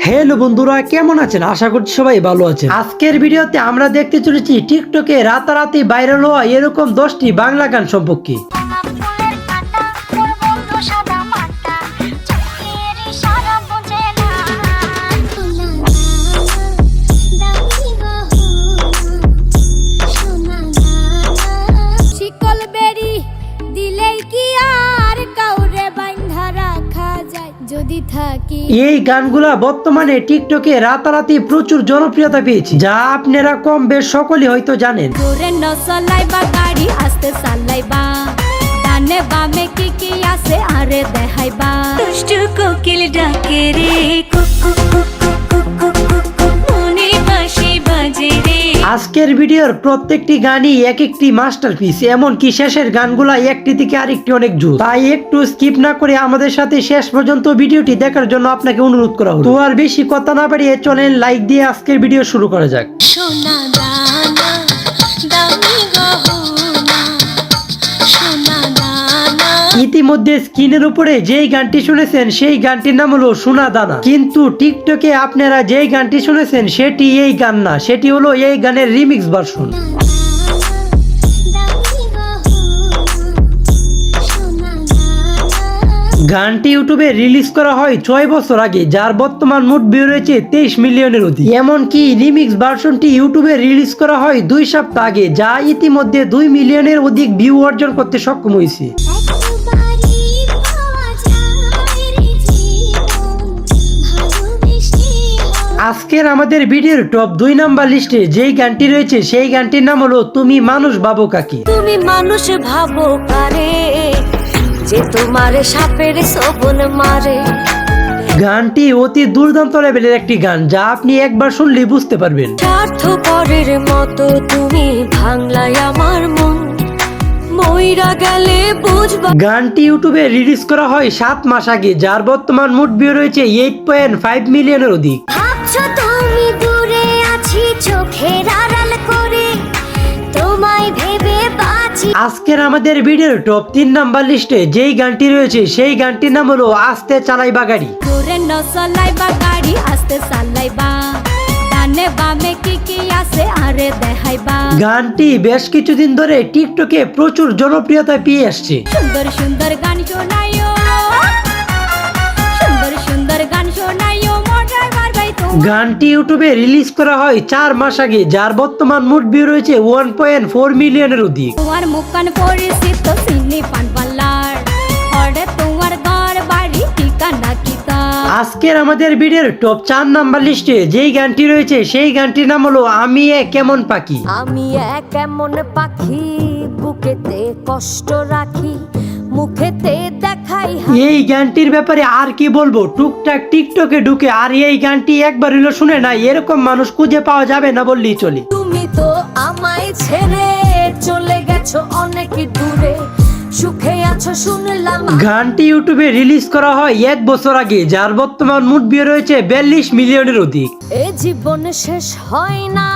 Hello বন্ধুরা, কেমন আছেন? আশা করছি সবাই ভালো আছেন। আজকের ভিডিওতে আমরা দেখতে চলেছি টিকটকে রাতারাতি ভাইরাল হওয়া এরকম দশটি বাংলা গান সম্পর্কে। এই গানগুলা বর্তমানে টিকটকে রাতারাতি প্রচুর জনপ্রিয়তা পেয়েছে। যা আপনারা কম বেশ সকলে হয়তো জানেন। বামে কি কি আছে আরে দেখাইবা। দুষ্টু কোকিল ডাকে রে আজকের ভিডিওর প্রত্যেকটি গানই এক একটি মাস্টারপিস এমনকি শেষের গানগুলা একটি থেকে আরেকটি অনেক জোর। তাই একটু স্কিপ না করে আমাদের সাথে শেষ পর্যন্ত ভিডিওটি দেখার জন্য আপনাকে অনুরোধ করা হলো। তো আর বেশি কথা না বাড়িয়ে চলেন লাইক দিয়ে আজকের ভিডিও শুরু করা যাক। দামি ইতিমধ্যে স্ক্রিনের উপরে যেই গানটি শুনেছেন, সেই গানটির নাম হলো সোনা দানা। কিন্তু টিকটকে আপনারা যেই গানটি শুনেছেন, সেটি এই গান না, সেটি হলো এই গানের রিমিক্স ভার্সন। গানটি ইউটিউবে রিলিজ করা হয় ছয় বছর আগে, যার বর্তমান মোট ভিউ রয়েছে তেইশ মিলিয়নের অধিক। এমনকি রিমিক্স ভার্সনটি ইউটিউবে রিলিজ করা হয় দুই সপ্তাহ আগে, যা ইতিমধ্যে দুই মিলিয়নের অধিক ভিউ অর্জন করতে সক্ষম হয়েছে। আজকের আমাদের ভিডিওর টপ দুই নাম্বার লিস্টে যেই গানটি রয়েছে সেই গানটির নাম হলো তুমি মানুষ ভাবো কাকি? তুমি মানুষ ভাবো কারে? যে তোমার সাপের সবন মারে। গানটি অতি দুর্দান্ত লেভেলের একটি গান যা আপনি একবার শুনলেই বুঝতে পারবেন। স্বার্থপরের মতো তুমি ভাঙলাই আমার মন। মইরা গেলে বুঝবা গানটি ইউটিউবে রিলিজ করা হয় সাত মাস আগে যার বর্তমান মোট ভিউ রয়েছে এইট পয়েন্ট ফাইভ মিলিয়নের অধিক। আজকের আমাদের ভিডিওর টপ তিন নাম্বার লিস্টে যেই গানটি রয়েছে সেই গানটির নাম হলো আস্তে চালাই বা গাড়ি। আস্তে চালাইবা গানটি বেশ কিছুদিন ধরে টিকটকে প্রচুর জনপ্রিয়তা পেয়ে আসছে। সুন্দর সুন্দর গান শোনাইও গানটি ইউটিউবে রিলিজ করা হয় চার মাস আগে যার বর্তমান মোট ভিউ রয়েছে ওয়ান পয়েন্ট ফোর মিলিয়নের অধিক। তোমার মুখান পরিচিত চিনি পান পাল্লার তোমার ঘর বাড়ি ঠিকানা কিতা আজকের আমাদের ভিডিওর টপ চার নাম্বার লিস্টে যেই গানটি রয়েছে সেই গানটির নাম হলো আমি এক কেমন পাখি। আমি এক কেমন পাখি বুকেতে কষ্ট রাখি মুখেতে। এই গানটির ব্যাপারে আর কি বলব? টুকটাক টিকটকে ঢুকে আর এই গানটি একবার হলো শুনে না এরকম মানুষ খুঁজে পাওয়া যাবে না বললেই চলে। তুমি তো আমায় ছেড়ে চলে গেছো অনেক দূরে। সুখে আছো শুনলাম। গানটি ইউটিউবে রিলিজ করা হয় এক বছর আগে যার বর্তমান মুড বিয়ে রয়েছে বিয়াল্লিশ মিলিয়নের অধিক। এ জীবন শেষ হয় না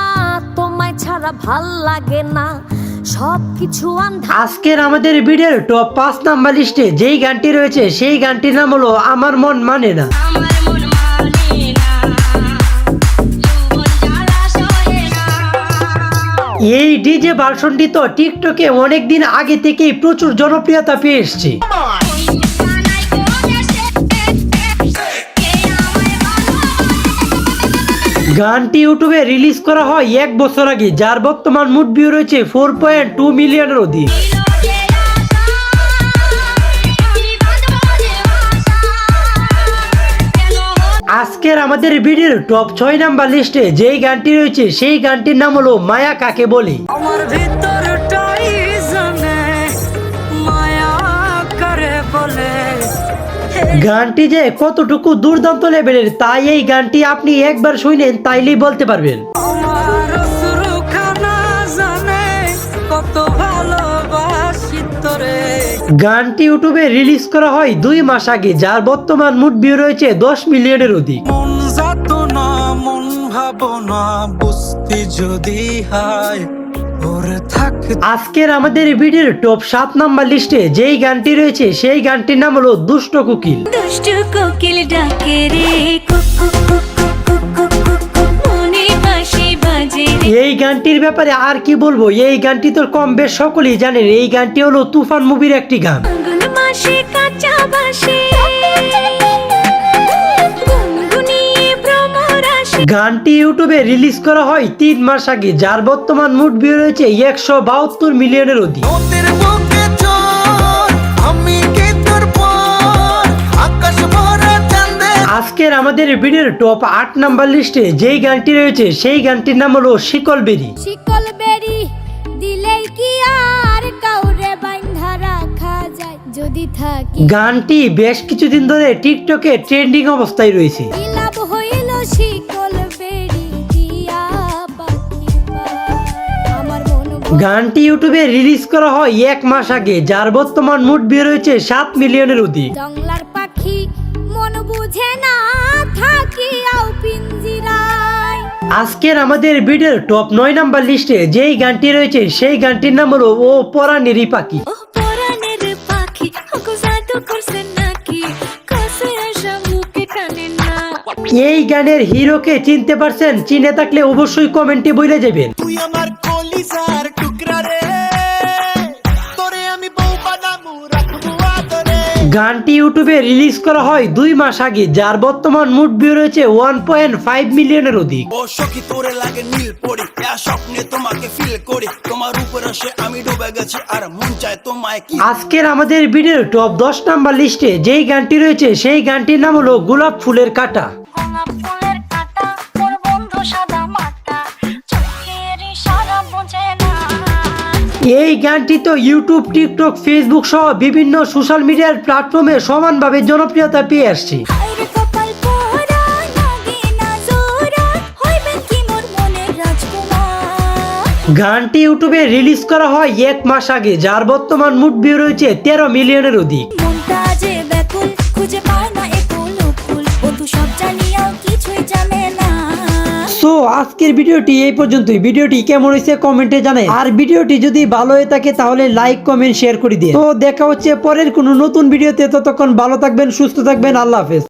তোমায় ছাড়া ভালো লাগে না। সব কিছু আন্ধা আজকের আমাদের ভিডিওর টপ পাঁচ নাম্বার লিস্টে যেই গানটি রয়েছে সেই গানটির নাম হলো আমার মন মানে না। এই ডিজে ভার্সনটি তো টিকটকে অনেকদিন আগে থেকেই প্রচুর জনপ্রিয়তা পেয়ে এসছে। গানটি ইউটিউবে রিলিজ করা হয় এক বছর আগে, যার বর্তমান মুড ভিউ রয়েছে ফোর পয়েন্ট টু মিলিয়নের অধিক। আজকের আমাদের ভিডিওর টপ ছয় নাম্বার লিস্টে যেই গানটি রয়েছে, সেই গানটির নাম হলো মায়া কাকে বলে? আমার গানটি যে কতটুকু দুর্দান্ত লেভেলের তাই এই গানটি আপনি একবার শুনেন তাইলেই বলতে পারবেন। গানটি ইউটিউবে রিলিজ করা হয় দুই মাস আগে যার বর্তমান মুড ভিউ রয়েছে দশ মিলিয়নের অধিক। মন না মন ভাবনা বুঝতে যদি হয় আজকের আমাদের ভিডিওর টপ সাত নাম্বার লিস্টে যেই গানটি রয়েছে সেই গানটির নাম হলো দুষ্ট কুকিল। দুষ্টু কোকিল ডাকে রে কুকু কুকু কুকু কুকু মনে বাঁশি বাজে রে। এই গানটির ব্যাপারে আর কি বলব? এই গানটি তো কম বেশ সকলেই জানেন এই গানটি হলো তুফান মুভির একটি গান। মাসে কাঁচা বাসে। গানটি ইউটিউবে রিলিজ করা হয় তিন মাস আগে যার বর্তমান মুড ভিউ রয়েছে একশো বাহাত্তর মিলিয়নের অধিক। আজকের আমাদের ভিডিওর টপ আট নাম্বার লিস্টে যেই গানটি রয়েছে সেই গানটির নাম হলো শিকল বেরি। শিকল বেরি দিলেই কি আর কাউরে বাইন্ধা রাখা যায়? যদি থাকি। গানটি বেশ কিছুদিন ধরে টিকটকে ট্রেন্ডিং অবস্থায় রয়েছে। গানটি ইউটিউবে রিলিজ করা হয় এক মাস আগে যার বর্তমান মুড ভিউ রয়েছে সাত মিলিয়নের অধিক। জংলার পাখি মন বুঝে না থাকি আও পিঞ্জিরায়। আজকের আমাদের ভিডিওর টপ নয় নাম্বার লিস্টে যেই গানটি রয়েছে সেই গানটির নাম হলো ও পরানেরই পাখি। ও পরাণের পাখি ওগো জাদু করছে নাকি? কাছে আসা মুখে টানে না। এই গানের হিরোকে চিনতে পারছেন চিনে থাকলে অবশ্যই কমেন্টে বলে যাবেন। গানটি ইউটিউবে রিলিজ করা হয় দুই মাস আগে যার বর্তমান মুড ভিউ রয়েছে ওয়ান পয়েন্ট ফাইভ মিলিয়নের অধিক। তোরে লাগে নীল পড়ি স্বপ্নে তোমাকে ফিল করি। তোমার উপর আসে আমি ডুবে গেছি আর মন চায় তোমায় কি? আজকের আমাদের ভিডিওর টপ দশ নাম্বার লিস্টে যেই গানটি রয়েছে সেই গানটির নাম হলো গোলাপ ফুলের কাটা। গোলাপ ফুলের এই গানটি তো ইউটিউব টিকটক ফেসবুক সহ বিভিন্ন সোশ্যাল মিডিয়ার প্ল্যাটফর্মে সমানভাবে জনপ্রিয়তা পেয়ে আসছে। গানটি ইউটিউবে রিলিজ করা হয় এক মাস আগে যার বর্তমান মুড ভিউ রয়েছে তেরো মিলিয়নের অধিক। আজকের ভিডিওটি এই পর্যন্তই। ভিডিওটি কেমন হয়েছে কমেন্টে জানাই। আর ভিডিওটি যদি ভালো হয়ে থাকে তাহলে লাইক, কমেন্ট, শেয়ার করে দিয়ে তো দেখা হচ্ছে পরের কোনো নতুন ভিডিওতে। ততক্ষণ ভালো থাকবেন, সুস্থ থাকবেন। আল্লাহ হাফেজ।